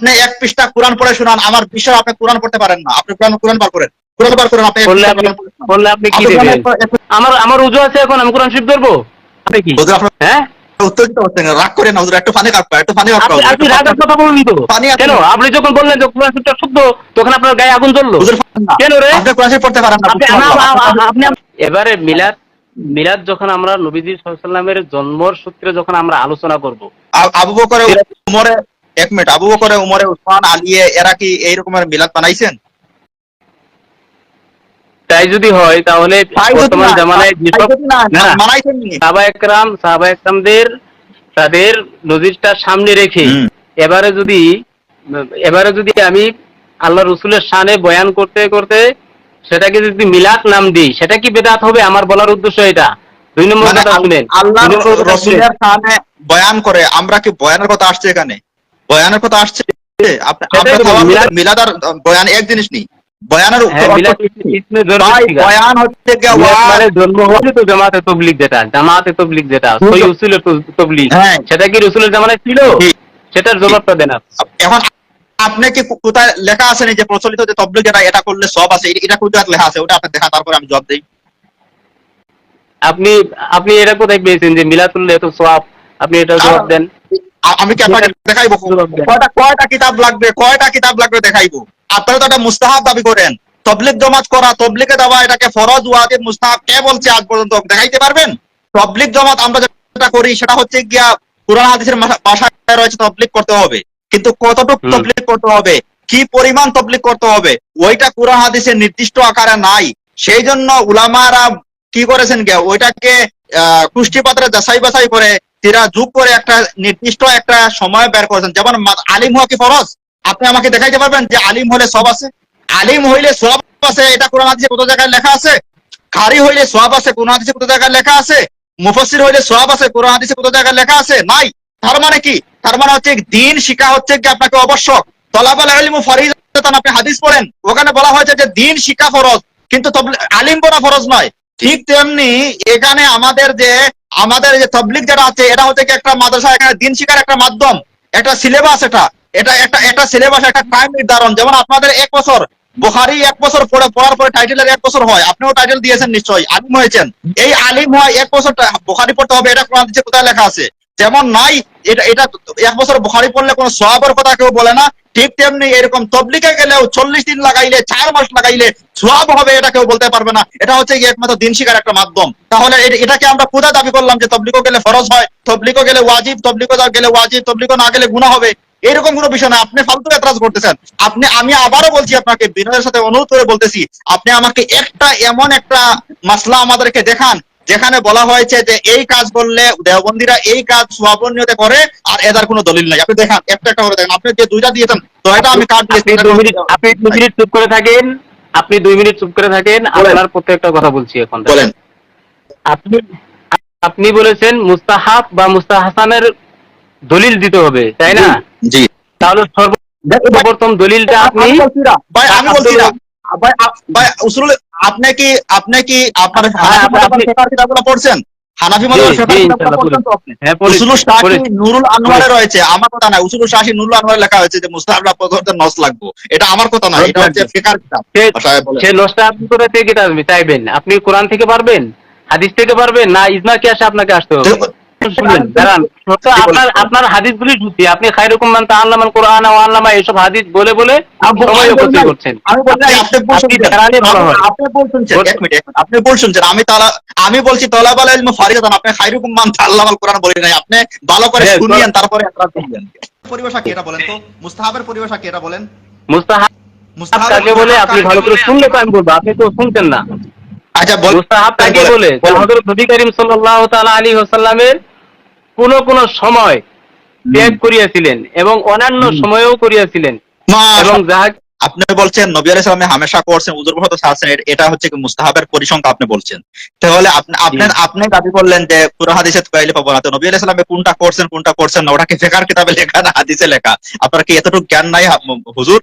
আপনি এক পৃষ্ঠা কোরআন পড়ে শুনান আমার বিষয় আপনি কোরআন পড়তে পারেন না। আপনি কোরআন কোরআন বার করেন। কোরআন বার করেন আপনি বললে আপনি কি দেবেন? আমার আমার উজু আছে এখন আমি কোরআন শরীফ ধরবো? আপনি কি? হ্যাঁ? উত্তেজিত হচ্ছেন রাগ করেন না একটু পানি কাটবা একটু পানি কাটবা আপনি আপনি কথা বলুন তো। কেন? আপনি যখন বললেন যে কোরআন শরীফটা শুদ্ধ তখন আপনার গায়ে আগুন জ্বললো। কেন রে? আপনি কোরআন শরীফ পড়তে পারেন না আপনি বুঝতে আমা- পারলাম। আমা- আমা- আপনি এবারে মিলাদ মিলাদ যখন আমরা নবীজি জন্মর সূত্রে যখন আমরা আলোচনা করব। আবু বকরে উমরে এক মিনিট আবু বকরে উমরে উসমান আলিয়ে এরা কি এই রকমের মিলাদ বানাইছেন? তাই যদি হয় তাহলে বর্তমান জামানায় যেসব? সাহাবা একরাম সাহাবা একরামদের তাদের নজিরটা সামনে রেখে এবারে যদি এবারে যদি আমি আল্লাহ রসুলের শানে বয়ান করতে করতে সেটাকে যদি মিলাদ নাম দিই সেটা কি বেদাত হবে? আমার বলার উদ্দেশ্য এটা। দুই নম্বর মানে কথা শুনেন। আল্লাহ। রসুলের সামনে বয়ান করে আমরা কি বয়ানের কথা আসছে এখানে? বয়ানের কথা আসছে আপনি সেটাই আপনার তো খাওয়া মিলাদ- মিলাদ আর বয়ান এক জিনিস নেই। বয়ানের হ্যাঁ। বয়ান হচ্ছে। মানে জন্ম হয়েছে তো জামাতে তবলিগ যেটা জামাতে সই হ্যাঁ। সেটা কি রসুলের জামানায় ছিল? সেটার জবাবটা দেন আপনি। এখন আপনি কোথায় লেখা আছে যে প্রচলিত যে যেটা এটা করলে সব আছে। এটা- এটা কোথায় লেখা আছে? ওটা আপনি দেখা তারপরে আমি জবাব দিই। আপনি আপনি এটা কোথায় পেয়েছেন যে করলে এত সওয়াব আপনি এটা জবাব দেন। আমি কি আপনাকে দেখাইবো? কয়টা কয়টা কিতাব লাগবে? কয়টা কিতাব লাগবে দেখাইবো? আপনারা তো একটা মুস্তাহাব দাবি করেন। তবলিগ জমাত করা তবলিগে দেওয়া এটাকে ফরজ ওয়াজিব মুস্তাহাব কে বলছে আজ পর্যন্ত? দেখাইতে পারবেন? তবলিগ জমাত আমরা যেটা করি সেটা হচ্ছে গিয়া কোরআন হাদিসের ভাষায় রয়েছে তবলিগ করতে হবে। কিন্তু কতটুকু হুম। তবলিগ করতে হবে? কি পরিমাণ তবলিগ করতে হবে? ওইটা কোরআন হাদিসের নির্দিষ্ট আকারে নাই। সেই জন্য উলামারা কি করেছেন গে ওইটাকে আহ, কুষ্টিপাত্রে যাচাই বাছাই করে তারা যুগ করে একটা নির্দিষ্ট একটা সময় বের করেছেন, যেমন আলিম হওয়া কি ফরজ? আপনি আমাকে দেখাইতে পারবেন যে আলিম হলে সব আছে? আলিম হইলে সব আছে, এটা কোরআন হাদিসে কত জায়গায় লেখা আছে? কারি হইলে সব আছে, কোরআন হাদিসে কত জায়গায় লেখা আছে? মুফাসসির হইলে সব আছে, কোরআন হাদিসে কত জায়গায় লেখা আছে? নাই। তার মানে কি? তার মানে হচ্ছে দিন শিখা হচ্ছে কি আপনাকে আবশ্যক? তলাবাল ইলমু ফরিজাতান আপনি হাদিস পড়েন, ওখানে বলা হয়েছে যে দিন শিখা ফরজ, কিন্তু আলিম বনা ফরজ নয়। ঠিক তেমনি এখানে আমাদের যে আমাদের যে তবলিক যেটা আছে, এটা হচ্ছে কি একটা মাদ্রাসা এখানে দিন শিকার একটা মাধ্যম, একটা সিলেবাস এটা। এটা একটা একটা সিলেবাস একটা টাইম নির্ধারণ। যেমন আপনাদের এক বছর, বুখারি এক বছর পরে পড়ার পরে টাইটেলের এক বছর হয়, আপনিও টাইটেল দিয়েছেন নিশ্চয়ই, আলিম হয়েছেন। এই আলিম হয় এক বছর বোখারি পড়তে হবে, এটা কোরআন কোথায় লেখা আছে? যেমন নাই, এটা এটা এক বছর বুখারি পড়লে কোনো সওয়াবের কথা কেউ বলে না। ঠিক তেমনি এরকম তবলিগে গেলেও চল্লিশ দিন লাগাইলে, চার মাস লাগাইলে সওয়াব হবে এটা কেউ বলতে পারবে না। এটা হচ্ছে কি একমাত্র দিন শিকার একটা মাধ্যম। তাহলে এটাকে আমরা কোথায় দাবি করলাম যে তবলিগো গেলে ফরজ হয় তবলিগো গেলে ওয়াজিব তবলিগো গেলে ওয়াজিব তবলিগো না গেলে গুণা হবে? এরকম কোনো বিষয় না। আপনি ফালতু এতরাজ করতেছেন। আপনি, আমি আবারও বলছি আপনাকে, বিনয়ের সাথে অনুরোধ করে বলতেছি, আপনি আমাকে একটা এমন একটা মাসলা আমাদেরকে দেখান যেখানে বলা হয়েছে যে এই কাজ করলে দেওবন্দিরা এই কাজ সোয়াবনীয়তে করে আর এদার কোনো দলিল নাই। আপনি দেখান একটা একটা করে দেখেন। আপনি যে দুইটা দিয়েছেন তো এটা আমি কাট মিনিট আপনি দুই মিনিট চুপ করে থাকেন। আপনি দুই মিনিট চুপ করে থাকেন। আপনার প্রত্যেকটা কথা বলছি এখন। বলেন। আপনি আপনি বলেছেন মুস্তাহাব বা মুস্তাহাসানের দলিল দিতে হবে তাই না? জি। তাহলে সর্বপ্রথম দলিলটা আপনি ভাই আমি বলছি না। ভাই উসুল আপনি কি আপনি কি আপনার হ্যাঁ, পড়ছেন? হানাফি নুরুল আনোয়ারে রয়েছে আমার কথা না শাহি নুরুল আনোয়ারে লেখা হয়েছে যে মুস্তাহাবরা পদ্ধতিতে নস লাগবো। এটা আমার কথা না এটা হচ্ছে কিতাব। সে- নষ্ট আপনি কোথা থেকে চাইবেন? আপনি কোরআন থেকে পারবেন? হাদিস থেকে পারবেন? না ইজমা কি আসে আপনাকে আসতে হবে? আপনার আপনার হাদিসগুলি সত্যি আপনি খাইরকম মান কোরআন ওয়া আল্লামা এইসব হাদিস বলে বলে আমি করছেন। আমি বলছি আপনি- ভুল আপনি এক মিনিট আমি তালা আমি বলছি তলাবাল ইলমু আপনি মান তাআল্লামাল কোরআন বলি নাই। আপনি ভালো করে হ্যাঁ, শুনিয়েন তারপরে এতরাজ করবেন। পরিভাষা কি এটা বলেন তো? মুস্তাহাবের পরিভাষা কি এটা বলেন? মুস্তাহাব মুস্তাহাবের কাকে বলে? আপনি ভালো করে শুনলে তো আমি বলব আপনি তো শুনছেন না। আচ্ছা বল মুস্তাহাব কাকে বলে? হযরত নবী করিম সাল্লাল্লাহু তাআলা আলাইহি ওয়াসাল্লামের কোন কোন সময় ত্যাগ করিয়াছিলেন এবং অন্যান্য সময়েও করিয়াছিলেন। এবং যাহা আপনি বলছেন নবী আলাইহিস সালামে হামেশা করছেন উজুর ভরত আছেন এটা হচ্ছে কি মুস্তাহাবের পরিসংখ্যা আপনি বলছেন। তাহলে আপনি আপনি আপনি দাবি করলেন যে পুরো হাদিসে পাইলে পাবো না। তো নবী আলাইহিস সালামে কোনটা করছেন কোনটা করছেন না? ওটা কি ফিকহার কিতাবে লেখা না হাদিসে লেখা? আপনার কি এতটুকু জ্ঞান নাই হুজুর?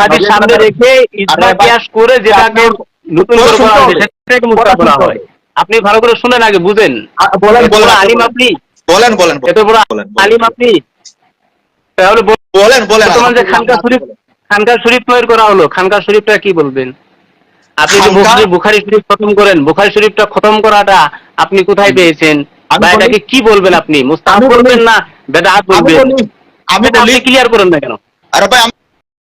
হাদিস সামনে রেখে করে যেটাকে নতুন করে। সেটাকে হয় আপনি ভালো করে শুনেন আগে বুঝেন। বলেন বলেন। আলিম আপনি? বলেন বলেন। আলিম আপনি? তাহলে বলেন বলেন যে খানকা শরীফ খানকা শরীফ তৈরি করা হলো খানকা শরীফটা কি বলবেন? আপনি যে বুখারী- শরীফ খতম করেন বুখারী শরীফটা খতম করাটা আপনি কোথায় পেয়েছেন? বা এটাকে কি বলবেন আপনি? মুস্তাহাব আমি বলবেন না বেদাত বলবেন? বলি আমি ক্লিয়ার করেন না কেন? আরে ভাই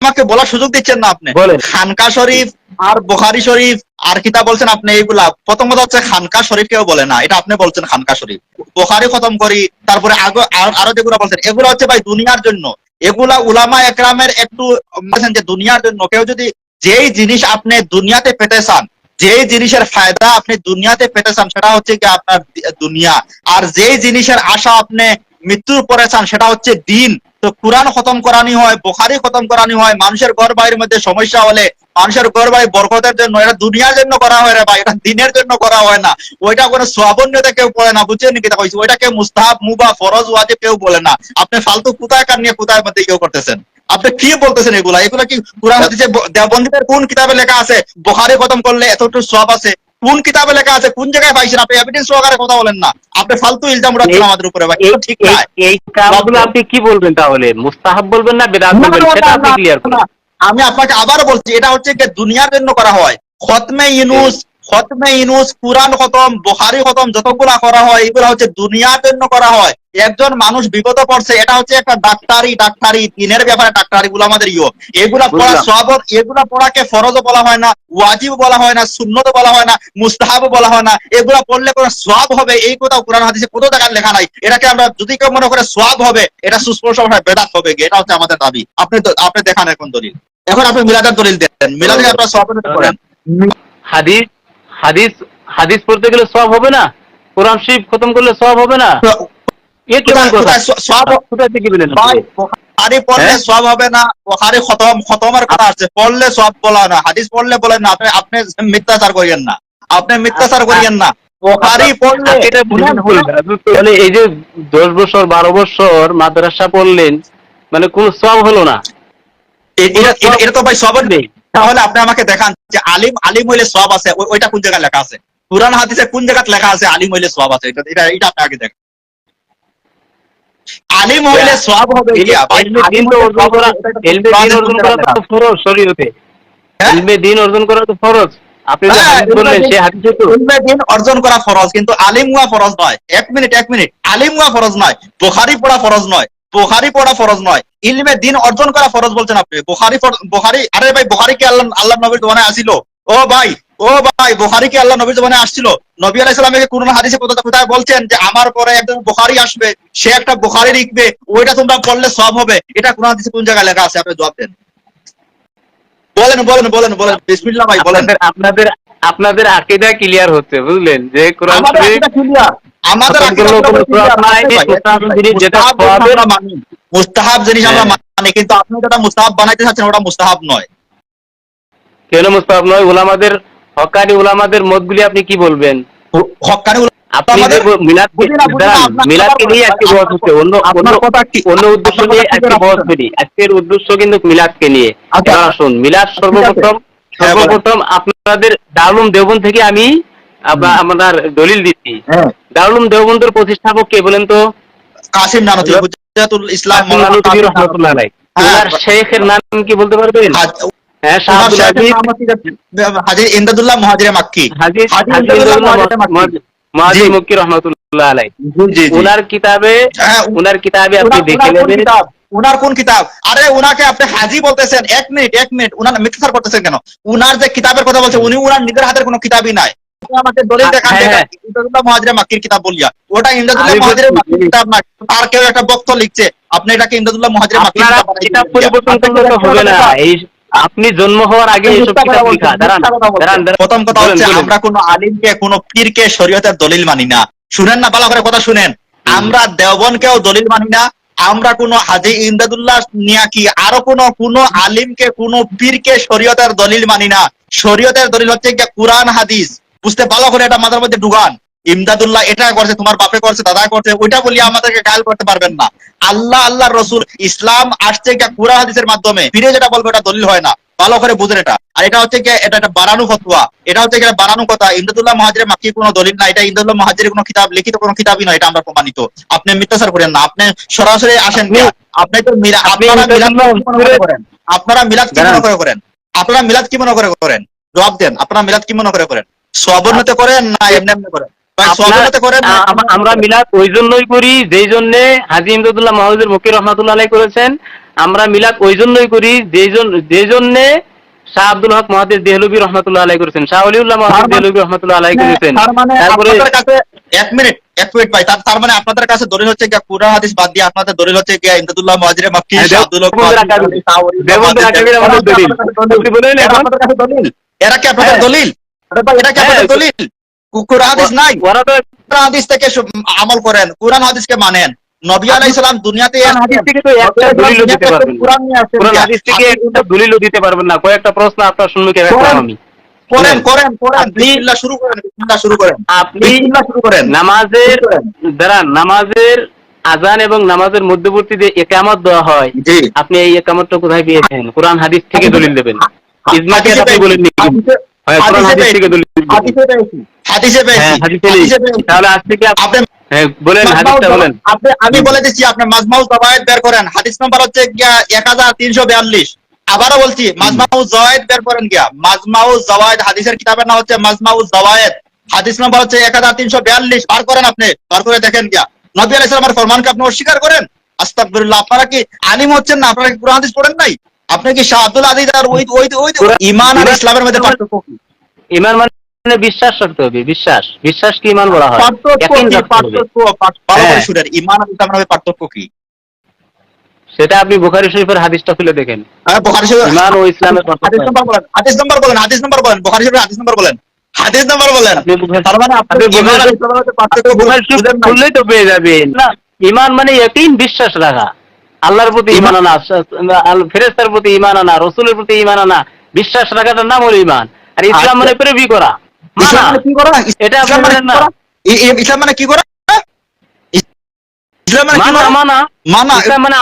আমাকে বলার সুযোগ দিচ্ছেন না আপনি। খানকা শরীফ আর বুখারী শরীফ আর কিতাব বলছেন আপনি এইগুলা? প্রথম কথা হচ্ছে খানকা শরীফ কেউ বলে না এটা আপনি বলছেন খানকা শরীফ। বুখারী খতম করি তারপরে আগে আরও যেগুলো বলছেন এগুলো হচ্ছে ভাই দুনিয়ার জন্য। এগুলা উলামা একরামের একটু বলছেন যে দুনিয়ার জন্য। কেউ যদি যেই জিনিস আপনি দুনিয়াতে পেতে চান যেই জিনিসের ফায়দা আপনি দুনিয়াতে পেতে চান সেটা হচ্ছে কি আপনার দুনিয়া। আর যেই জিনিসের আশা আপনি মৃত্যুর পরে চান সেটা হচ্ছে দিন। তো কোরআন খতম করানি হয়, বোখারি খতম করানি হয়, মানুষের ঘর বাড়ির মধ্যে সমস্যা হলে মানুষের ঘর বাড়ি বরকতের জন্য, এটা দুনিয়ার জন্য করা হয় রে ভাই, এটা দিনের জন্য করা হয় না। ওইটা কোনো সোয়াবন্যতে কেউ পড়ে না, বুঝছেন নাকি কইছি ওইটাকে মুস্তাহাব, মুবা, ফরজ, ওয়াজিব কেউ বলে না। আপনি ফালতু কোথায় কার নিয়ে কোথায় মধ্যে কেউ করতেছেন। আপনি কি বলতেছেন এগুলা? এগুলা কি কোরআন হাদিসে দেওবন্দীদের কোন কিতাবে লেখা আছে? বোখারি খতম করলে এতটুকু সব আছে। কোন কিতাবে লেখা আছে কোন জায়গায় পাইছেন আপনি? এভিডেন্স সহকারে কথা বলেন না। আপনি ফালতু ইলজাম উড়াচ্ছেন এই- আমাদের উপরে ভাই। ঠিক না এই- কাজগুলো আপনি কি বলবেন তাহলে? মুস্তাহাব বলবেন না বেদাত বলবেন? সেটা আপনি ক্লিয়ার করুন। আমি আপনাকে আবার বলছি এটা হচ্ছে যে দুনিয়ার জন্য করা হয়। খতমে ইনুস খতমে ইনুস কুরআন খতম বুখারী খতম যতগুলা করা হয় এগুলা হচ্ছে দুনিয়ার জন্য করা হয়। একজন মানুষ বিপদ পড়ছে এটা হচ্ছে একটা ডাক্তারি ডাক্তারি দিনের ব্যাপারে ডাক্তারি গুলো আমাদের ইয়ো। এগুলা পড়া সব এগুলা পড়াকে ফরজ বলা হয় না ওয়াজিব বলা হয় না সুন্নত বলা হয় না মুস্তাহাব বলা হয় না। এগুলা পড়লে কোনো সওয়াব হবে এই কথা কোরআন হাদিসে কোথাও জায়গায় লেখা নাই। এটাকে আমরা যদি কেউ মনে করে সওয়াব হবে এটা সুস্পষ্ট ভাবে বেদাত হবে গিয়ে। এটা হচ্ছে আমাদের দাবি। আপনি আপনি দেখান এখন দলিল। এখন আপনি মিলাদের দলিল দেন। মিলাদে আপনার সওয়াব করেন হাদিস হাদিস হাদিস পড়তে গেলে সব হবে না? কোরআন শরীফ খতম করলে সব হবে না? এ কেমন কথা? কোথায় স- থেকে পেলেন? ভাই আপনি? পড়লে? সব হবে না বুখারী খতম খতমের কথা আসছে পড়লে সব বলা না হাদিস পড়লে বলেন না আপনি আপনি মিথ্যাচার করিয়েন না। আপনি মিথ্যাচার করিয়েন না। বুখারী পড়লে এটা ভুল। তাহলে এই যে দশ বছর বারো বছর মাদ্রাসা পড়লেন মানে কোন সব হলো না? এটা এটা- এটা তো ভাই সব নেই। তাহলে আপনি আমাকে দেখান যে আলিম আলিম হইলে সব আছে। ওইটা কোন জায়গায় লেখা আছে? কুরআন হাদিসে কোন জায়গায় লেখা আছে আলিম হইলে সব আছে? এটা এটা এটা আপনি আগে দেখেন। আলিম হইলে সব হবে। গিয়া আলিম দিন তো অর্জন করা তো এলমে দিন অর্জন করা তো ফরজ শরীয়তে। হ্যাঁ? এলমে দিন অর্জন করা তো ফরজ। আপনি যে হ্যাঁ, বললেন সে হাদিসে তো ইলমে দিন অর্জন করা ফরজ কিন্তু আলিম হওয়া ফরজ নয়। এক মিনিট এক মিনিট। আলিম হওয়া ফরজ নয়। বুখারি পড়া ফরজ নয়। বুখারি পড়া ফরজ নয়। ইলমে দিন অর্জন করা ফরজ বলছেন আপনি। বুখারি ফর- বুখারি আরে ভাই বুখারি কি আল্লাহ আল্লাহ নবীর জমানায় আসিল। ও ভাই ও ভাই বুখারি কি আল্লাহ নবীর জমানায় আসছিল। নবী আলাইহিস সালামকে কোন হাদিসে কোথায় বলছেন যে আমার পরে একজন বুখারি আসবে সে একটা বুখারি লিখবে ওইটা তোমরা পড়লে সব হবে। এটা কোন হাদিসে কোন জায়গায় লেখা আছে? আপনি জবাব দেন। বলেন বলেন বলেন বলেন বিসমিল্লাহ ভাই বলেন। আপনাদের আপনাদের আকিদা ক্লিয়ার হচ্ছে বুঝলেন? যে কোরআন শরীফ। আমাদের মুস্তাহাব জিনিস আমরা মানি। হ্যাঁ। মানি কিন্তু আপনি যেটা মুস্তাহাব বানাইতে চাচ্ছেন ওটা মুস্তাহাব নয়। কেন মুস্তাহাব নয়? উলামাদের হকানি উলামাদের মতগুলি আপনি কি বলবেন? হক্কানি আপনি যে আমাদের- মিলাদ বুঝি না, বুঝি না, দাঁড়ান, আপনার মিলাদকে নিয়ে বলেন। আজকে বহস হচ্ছে অন্য অন্য কথা অন্য উদ্দেশ্য আজকের কিন্তু মিলাদকে নিয়ে। আচ্ছা। আসুন মিলাদ সর্বপ্রথম হ্যাঁ, সর্বপ্রথম আপনাদের দারুল দেওবন্দ থেকে আমি আপনার আপনার দলিল দিচ্ছি। হ্যাঁ। দারুল দেওবন্দের প্রতিষ্ঠাপক কে বলেন তো কাসিম নানতি হ্যালো? হুজ্জাতুল ইসলাম রহমতুল্লাহ আলাইহি হ্যাঁ। ওনার শেখের নাম কি বলতে পারবেন হ্যাঁ হাজী ইমদাদুল্লাহ মুহাজিরে মাক্কি হাজী মাক্কি। রহমতুল্লাহ আলাইহি। ওনার কিতাবে হ্যাঁ, ওনার কিতাবে আপনি উনার- দেখে কোন নেবেন কিতাব? উনার কোন কিতাব আরে উনাকে আপনি হাজি বলতেছেন এক মিনিট এক মিনিট উনার মিথ্যাচার করতেছেন কেন উনার যে কিতাবের কথা বলছে উনি উনার নিজের হাতের কোনো কিতাবই নাই আমাকে দলিল দেখান হ্যাঁ, হ্যাঁ। এটা ইমদাদুল্লাহ মুহাজিরে মাক্কির কিতাব বলিয়া। ওটা ইমদাদুল্লাহ আমি মাক্কির কিতাব না তার কেউ একটা বক্তব্য লিখছে। আপনি এটাকে ইমদাদুল্লাহ মুহাজিরে মাক্কির কিতাব বানাই কিতাব দিয়েছেন। পরিবর্তন করলে তো হবে না। এই আপনি জন্ম হওয়ার আগে এইসব কিতাব লেখা। দাঁড়ান মিথ্যা কথা বলছেন। দাঁড়ান দাঁড়ান। প্রথম কথা হচ্ছে আমরা কোনো আলিমকে কোনো পীরকে শরীয়তের দলিল মানি না। শুনেন না ভালো করে কথা শুনেন। আমরা দেওবনকেও দলিল মানি না। আমরা কোনো হাজি ইমদাদুল্লাহ নিয়া কি আরও কোনো কোনো আলিমকে কোনো পীরকে শরীয়তের দলিল মানি না। শরীয়তের দলিল হচ্ছে কোরআন হাদিস। বুঝতে ভালো করে এটা মাথার মধ্যে ঢুকান। ইমদাদুল্লাহ এটা করছে তোমার বাপে করছে দাদা করছে ওইটা বলি আমাদেরকে গাল করতে পারবেন না। আল্লাহ আল্লাহ রসুল ইসলাম আসছে গিয়ে কোরআন হাদিসের মাধ্যমে। ফিরে যেটা বলব এটা দলিল হয় না। ভালো করে বুঝেন এটা। আর এটা হচ্ছে কি এটা একটা বানানো ফতোয়া। এটা হচ্ছে একটা বানানো কথা। ইমদাদুল্লাহ মহাজিরের মাকি কোনো দলিল না এটা ইমদাদুল্লাহ মহাজিরের কোনো কিতাব লিখিত কোনো কিতাবই নয় এটা আমরা প্রমাণিত। আপনি মিথ্যাচার করেন না। আপনি সরাসরি আসেন আপনি- তো মিলা- আপনারা মিলাদ করে আপনারা মিলাদ কি মনে করে করেন? আপনারা মিলাদ কি মনে করে করেন? জবাব দেন। আপনারা মিলাদ কি মনে করে করেন? সবর্ণতে করেন না এমনি এমনি করেন আমরা মিলাদ ওই জন্যই করি যেই জন্য হাজি ইমদাদুল্লাহ মাহমুদুর মকির রহমাতুল্লাহ আলাই করেছেন। আমরা মিলাদ ওই জন্যই করি যেই জন্যে শাহ আব্দুল হক মহাদিস দেহলবি রহমাতুল্লাহ আলাই করেছেন। শাহ অলিউল্লাহ তার মানে- দেহলবি রহমাতুল্লাহ আলাই করেছেন। মানে তারপরে এক মিনিট এক মিনিট ভাই তার মানে আপনাদের কাছে দলিল হচ্ছে গিয়া কুরআন হাদিস বাদ দিয়ে আপনাদের দলিল হচ্ছে গিয়া ইমদাদুল্লাহ মুহাজিরে মক্কি হ্যাঁ, শাহ আব্দুল হক আমাদের এরা কি দলিল। আপনাদের দলিল? এরা কি আপনাদের হ্যাঁ। এটা কি আপনাদের। দলিল? কু- হাদিস নাই? ওরা তো কোরআন হাদিস থেকে আমল করেন। কোরআন হাদিসকে মানেন। নবী আলাইহিস সালাম দুনিয়াতে হাদিস থেকে তো একটা দলিলও দিতে পারবেন কোরআন নিয়ে আসছেন কোরআন গিয়া। হাদিস থেকে একটা দলিলও দিতে পারবেন না। কয়েকটা প্রশ্ন আপনার সম্মুখে রাখলাম আমি। করেন করেন করেন। বিসমিল্লাহ শুরু করেন বিসমিল্লাহ শুরু করেন। আপনি বিসমিল্লাহ শুরু করেন। নামাজের দাঁড়ান নামাজের আজান এবং নামাজের মধ্যবর্তী যে একামত দেওয়া হয় আপনি এই একামতটা কোথায় পেয়েছেন? কোরআন হাদিস থেকে দলিল দেবেন। ইজমাকে আপনি পেয়েছি, আমি বলে দিচ্ছি আপনি মাজমাউ জবায়েদ বের করেন। হাদিস নাম্বার হচ্ছে এক হাজার তিনশো বিয়াল্লিশ। আবারও বলছি মাজমাউ জওয়ায়েদ বের করেন গিয়া। মাজমাউ জওয়ায়েদ হাদিসের কিতাবের নাম হচ্ছে মাজমাউ জওয়ায়েদ হাদিস নাম্বার হচ্ছে এক হাজার তিনশো বিয়াল্লিশ। বার করেন আপনি বার করে দেখেন গিয়া। নবী আলাইহিস সালামের ফরমানকে আপনি অস্বীকার করেন? আস্তাগফিরুল্লাহ আপনারা কি আলিম হচ্ছেন না? আপনারা কি কোরআন হাদিস পড়েন নাই? আপনি কি শাহ আব্দুল আজিজ আর ওই ওই ওই ইমান আর ইসলামের মধ্যে পার্থক্য কি? ইমান মানে বিশ্বাস রাখতে হবে বিশ্বাস। বিশ্বাস কি ইমান বলা হয়? পার্থক্য। পার্থক্য হ্যাঁ। ইমান আর ইসলামের মধ্যে পার্থক্য কি? সেটা আপনি বুখারী শরীফের হাদিসটা খুলে দেখেন। হ্যাঁ, শরীফ- ইমান ও ইসলামের হাদিস নাম্বার বলেন হাদিস নাম্বার বলেন হাদিস নাম্বার বলেন বুখারী শরীফের হাদিস নাম্বার বলেন হাদিস নাম্বার বলেন। তার মানে আপনি পার্থক্য বুখারী শরীফ খুললেই তো পেয়ে যাবেন। না। ইমান মানে ইয়াকিন বিশ্বাস রাখা। আল্লাহর প্রতি ইমান আনা ফেরেস্তার প্রতি ইমান আনা রসুলের প্রতি ইমান আনা বিশ্বাস রাখাটার নাম হলো ইমান আর ইসলাম মানে করা? ইসলাম মানা। কি করা? এটা ইসলাম মানে কি না। করা? ইসলাম মানে কি করা? ইসলাম মানে মানা মানা। মানা। ইসলাম মানে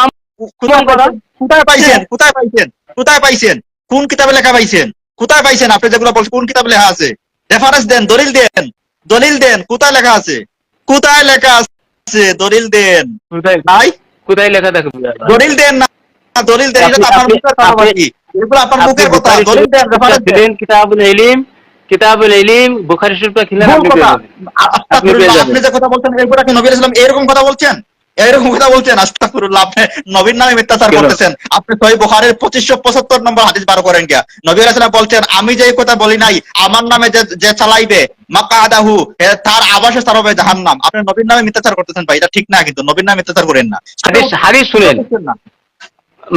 কোথায় পাইছেন? কোথায় পাইছেন? কোথায় পাইছেন? কোন কিতাবে লেখা পাইছেন? কোথায় পাইছেন? আপনি যেগুলো বলছেন কোন কিতাবে লেখা আছে? রেফারেন্স দেন দলিল দেন। দলিল দেন কোথায় লেখা আছে? কোথায় লেখা আছে? দলিল দেন। কোথায়? কোথায় লেখা থাকবে? দলিল দেন না দলিল দেন এটা আপনার আপনি- মুখের কথা নাকি? এগুলো আপনার আপনি মুখের কথা দলিল দেন রেফারেন্স দেন। কিতাবুল ইলম কিতাবুল ইলম বুখারী শরীফটা ভুল আপনি। আপনি যে কথা বলছেন এগুলো কি নবী রাসূল এরকম কথা বলছেন? এরকম কথা বলছেন আস্তাগফিরুল্লাহ আপনি নবীর নামে মিথ্যাচার করতেছেন। আপনি সহি বুখারীর 2575 নম্বর হাদিস বার করেন গিয়া। নবী রাসূল বলছেন আমি যে কথা বলি নাই আমার নামে যে যে চালাইবে মাকাদাহু তার আবাসে তার হবে জাহান্নাম। আপনি নবীর নামে মিথ্যাচার করতেছেন ভাই এটা ঠিক না কিন্তু নবীর নামে মিথ্যাচার করেন না। হাদিস হাদিস শুনেন।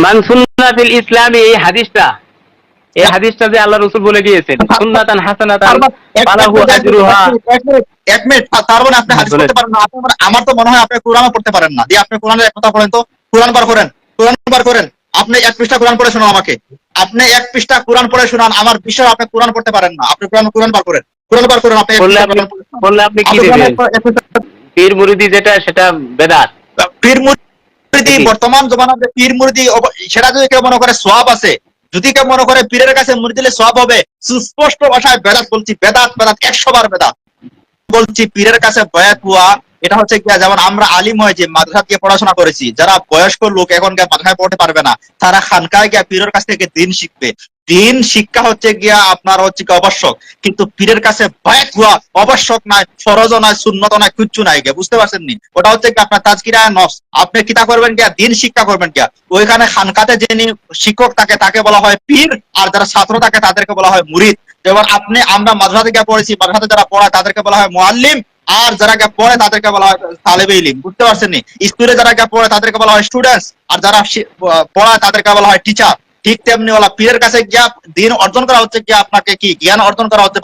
মান সুন্নাতিল ইসলামী এই হাদিসটা এই হাদিসটা যে আল্লাহ রসুল বলে দিয়েছেন সুন্নাতান হাসানাতান তার মানে- ফালাহু আজরুহা। এক মিনিট, তার- তার মানে আপনি হাদিস পড়তে পারেন না আমার- তো মনে হয় আপনি কোরআনও পড়তে পারেন না। দিয়ে আপনি কোরআনের এক কথা পড়েন তো কোরআন বার করেন কোরআন বার করেন। আপনি এক পৃষ্ঠা কোরআন পড়ে শোনান আমাকে। আপনি এক পৃষ্ঠা কোরআন পড়ে শোনান আমার বিষয় আপনি কোরআন পড়তে পারেন না। আপনি কোরআন কোরআন বার করেন। কোরআন বার করেন আপনি বললে আপনি কোরআন। বললে আপনি কি কোরআন দেবেন? পীর মুরিদি যেটা সেটা বেদাত। পীর মুরিদি বর্তমান জমানাতে পীর মুরিদি সেটা যদি কেউ মনে করে সোয়াব আছে যদি কেউ মনে করে পীরের কাছে মুড়ি দিলে সব হবে, সুস্পষ্ট ভাষায় বেদাত বলছি, বেদাত বেদাত, একশো বার বেদাত। বলছি, পীরের কাছে বয়াত হওয়া এটা হচ্ছে কি যেমন আমরা আলিম হয়েছি মাদ্রাসা দিয়ে পড়াশোনা করেছি, যারা বয়স্ক লোক এখন গিয়ে মাদ্রাসায় পড়তে পারবে না, তারা খানকায় গিয়া পীরের কাছ থেকে দিন শিখবে। দিন শিক্ষা হচ্ছে গিয়া আপনার হচ্ছে কি আবশ্যক, কিন্তু পীরের কাছে বয়াত হওয়া আবশ্যক নাই ফরজ নাই শূন্যত নাই, কিচ্ছু নাই গিয়া, বুঝতে পারছেন নি ওটা হচ্ছে কি আপনার তাজকিরা নস আপনি কিতা করবেন গিয়া, দিন শিক্ষা করবেন গিয়া। ওইখানে খানকাতে যিনি শিক্ষক থাকে, তাকে বলা হয় পীর, আর যারা ছাত্র থাকে, তাদেরকে বলা হয় মুরিদ। যেমন আপনি আমরা মাদ্রাসা থেকে পড়েছি মাদ্রাসাতে যারা পড়ায় তাদেরকে বলা হয় মোয়াল্লিম আর যারা গিয়ে পড়ে তাদেরকে বলা হয় তালেবে ইলিম। বুঝতে পারছেন নি? স্কুলে যারা গিয়ে পড়ে তাদেরকে বলা হয় স্টুডেন্টস আর যারা পড়ায় তাদেরকে বলা হয় টিচার ঠিক তেমনি ওলা পীরের কাছে গিয়া দিন অর্জন করা হচ্ছে কি আপনাকে কি? জ্ঞান অর্জন করা হচ্ছে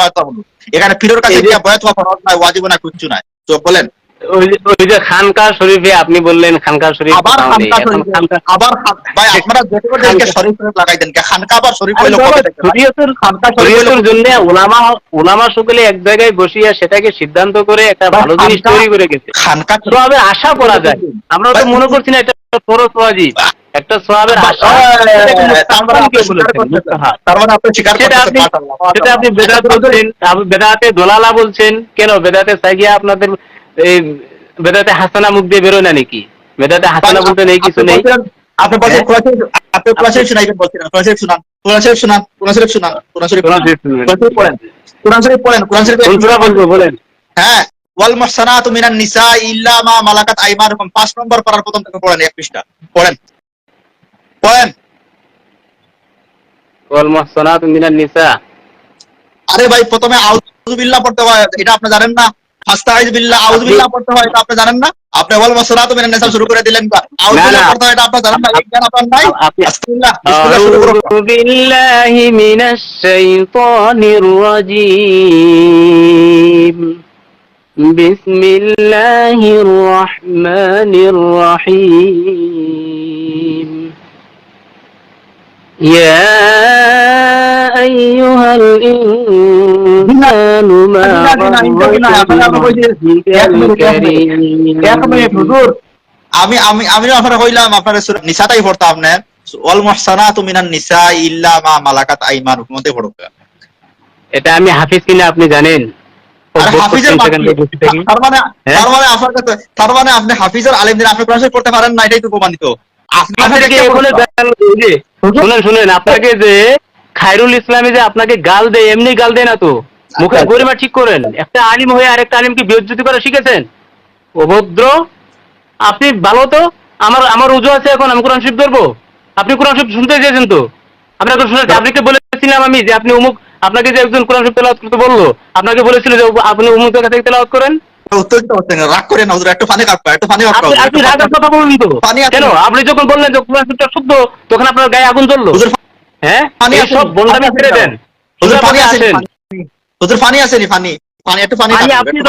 এখানে পীরের কাছে গিয়া বয়াত হওয়া ফরজ নাই ওয়াজিব নাই কিচ্ছু নাই তো বলেন ওই যে- খানকা শরীফে আপনি বললেন খানকা শরীফ আবার খানকা শরীফ। আবার ভাই আপনারা শরীফ লাগাই দেন। খানকা আবার শরীফ? শরীয়তের খানকা জন্য ওলামা ওলামা সকলে এক জায়গায় বসিয়া সেটাকে সিদ্ধান্ত করে একটা ভালো জিনিস তৈরি করে গেছে। খানকা আশা করা যায়। আমরা তো মনে করছি না এটা ফরজ ওয়াজিব একটা সোয়াবের আশা। মানে। তার মানে আপনি স্বীকার সেটা আপনি সেটা আপনি বেদাত বলছেন আপনি বেদাতে দোলালা বলছেন। কেন? বেদাতে সাইগিয়া আপনাদের এই বেদাতে হাসানা মুখ দিয়ে বেরোয় না নাকি? বেদাতে হাসানা বলতে নেই কিছু নেই? আপনি বলছেন হ্যাঁ? কোরআন আপনি কোরআন শরীফ শোনাইবেন বলছেন কোরআন শরীফ শোনান কোরআন শরীফ শোনান কোরআন শরীফ শোনান কোরআন শরীফ কোরআন শরীফ শুনবেন। কোরআন শরীফ পড়েন কোরআন শরীফ পড়েন। কোরআন শরীফ কোন সূরা বলব বলেন। হ্যাঁ ওয়াল মুহসানাতু মিনান নিসা ইল্লা মা মালাকাত আইমানুকুম। পাঁচ নম্বর পড়ার প্রথম থেকে পড়েন এক পৃষ্ঠা। পড়েন। পড়েন। ওয়াল মুহসানাতু মিনান নিসা। আরে ভাই প্রথমে আউযু বিল্লাহ পড়তে হয় এটা আপনি জানেন না। আস্তাইজবিল্লাহ আউযুবিল্লাহ পড়তে হয় এটা আপনি জানেন না? আপনি ওয়াল মাসরাত মিনান নিসা শুরু করে দিলেন বা আউযুবিল্লাহ পড়তে হয় এটা আপনি الرجيم بسم الله الرحمن الرحيم يا أيها الإنسان ما غرك بربك الكريم আমি আমি আমি আপনার কইলাম আপনার সূরা নিসাটাই পড়তে আপনার ওয়াল মুহসানাতু মিনান নিসা ইল্লা মা মালাকাত আইমানুকুম মতে পড়ো এটা আমি হাফিজ কিনা আপনি জানেন আর হাফিজের সেখান বাকি- থেকে বসে থাকি। তার মানে হ্যাঁ? তার মানে আপনার কাছে তার মানে আপনি হাফিজের আলেম দিন আপনি কোরআন শরীফ পড়তে পারেন না এটাই তো প্রমাণিত আপনি আপনাকে দেখে এখনো পড়তে- দেখানো এই যে, শুনেন শুনেন আপনাকে যে খায়রুল ইসলামে যে আপনাকে গাল দেয় এমনি গাল দেয় না তো? মুখে আচ্ছা। গরিমা ঠিক করেন। একটা আলিম হয়ে আরেকটা আলিমকে বিয়োজ্যতি করা শিখেছেন? অভদ্র। আপনি ভালো তো? আমার আমার উজু আছে এখন আমি কোরআন শরীফ ধরবো? আপনি কোরআন শরীফ শুনতে চেয়েছেন তো? আপনাকে শুনেছি আপনাকে বলেছিলাম আমি যে আপনি অমুক আপনাকে যে একজন কোরআন শরীফ তেলাওয়াত করতে বলল আপনাকে বলেছিল যে আপনি অমুকের কাছে তেলাওয়াত করেন। রাগ একটু কাটবা একটু আপনি আপনি রাগের কথা বলুন তো। কেন? আপনি যখন বললেন যে কোরআন শরীফটা শুদ্ধ তখন আপনার গায়ে আগুন জ্বললো? হ্যাঁ পানি আছে সব নি? পানি ছেড়ে দেন হুজুর পানি? আসেন পানি? পানি আছে পানি পানি একটু পানি পানি আপনি